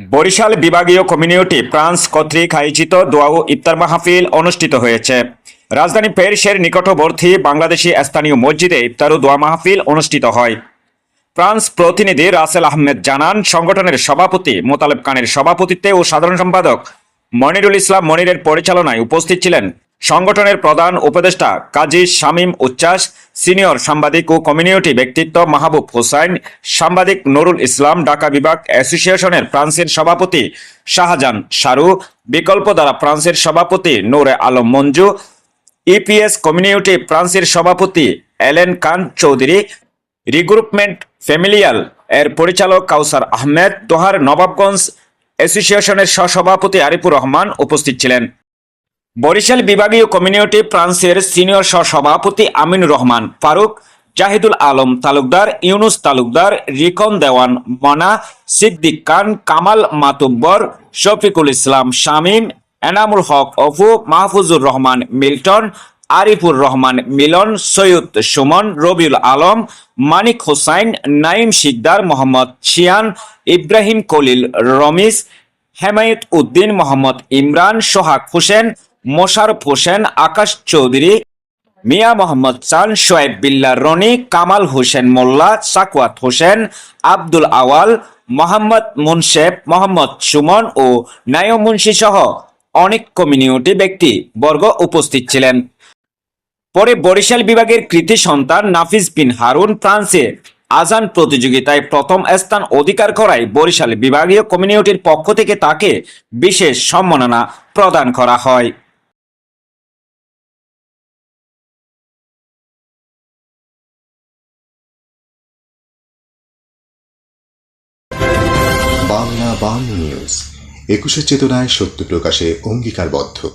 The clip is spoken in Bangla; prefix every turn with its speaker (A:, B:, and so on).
A: বরিশাল বিভাগীয় কমিউনিটি ফ্রান্স কর্তৃক আয়োজিত দোয়াও ইফতার মাহফিল অনুষ্ঠিত হয়েছে। রাজধানী প্যারিসের নিকটবর্তী বাংলাদেশি স্থানীয় মসজিদে ইফতার ও দোয়া মাহফিল অনুষ্ঠিত হয়। ফ্রান্স প্রতিনিধি রাসেল আহমেদ জানান, সংগঠনের সভাপতি মোতালেব খানের সভাপতিত্বে ও সাধারণ সম্পাদক মনিরুল ইসলাম মনিরের পরিচালনায় উপস্থিত ছিলেন সংগঠনের প্রধান উপদেষ্টা কাজী শামীম উচ্চাস, সিনিয়র সাংবাদিক ও কমিউনিটি ব্যক্তিত্ব মাহবুব হোসাইন, সাংবাদিক নুরুল ইসলাম, ঢাকা বিভাগ অ্যাসোসিয়েশনের ফ্রান্সের সভাপতি শাহজাহান শাহরু বিকল্প দ্বারা ফ্রান্সের সভাপতি নূরে আলম মঞ্জু, ইপিএস কমিউনিটি ফ্রান্সের সভাপতি এলেন খান চৌধুরী রিগ্রুপমেন্ট ফ্যামিলিয়াল এর পরিচালক কাউসার আহমেদ, তোহার নবাবগঞ্জ অ্যাসোসিয়েশনের সহসভাপতি আরিফুর রহমান উপস্থিত ছিলেন। বরিশাল বিভাগীয় কমিউনিটি ফ্রান্সের সিনিয়র সহসভাপতি আমিনুর রহমান, ফারুক জাহিদুল আলম, তালুকদার ইউনুস তালুকদার, রিকন দেওয়ান, মনা সিদ্দিক খান, কামাল মাতুব্বর, শফিকুল ইসলাম, শামীম, এনামুল হক, অফু, মাহফুজুর রহমান, মিল্টন, আরিফুর রহমান, মিলন, সৈয়দ সুমন, রবিউল আলম, মানিক হোসাইন, নাইম শিকদার, মোহাম্মদ শিয়ান, ইব্রাহিম কলিল রমিস হেমায়ত উদ্দিন, মোহাম্মদ ইমরান, সোহাগ হোসেন মোশারফ হোসেন, আকাশ চৌধুরী, মিয়া মোহাম্মদ চান শোয়েব বিল্লা রনি, কামাল হোসেন মোল্লা, সাকুয়াত হোসেন, আব্দুল আওয়াল, মোহাম্মদ মুনশেব মোহাম্মদ সুমন ও নায়ম মুন্সি সহ অনেক কমিউনিটি ব্যক্তি বর্গ উপস্থিত ছিলেন। পরে বরিশাল বিভাগের কৃতি সন্তান নাফিজ বিন হারুন ফ্রান্সে আজান প্রতিযোগিতায় প্রথম স্থান অধিকার করায় বরিশাল বিভাগীয় কমিউনিটির পক্ষ থেকে তাকে বিশেষ সম্মাননা প্রদান করা হয়।
B: বাংলা বাংলা নিউজ। একুশের চেতনায় সত্য প্রকাশে অঙ্গীকারবদ্ধ।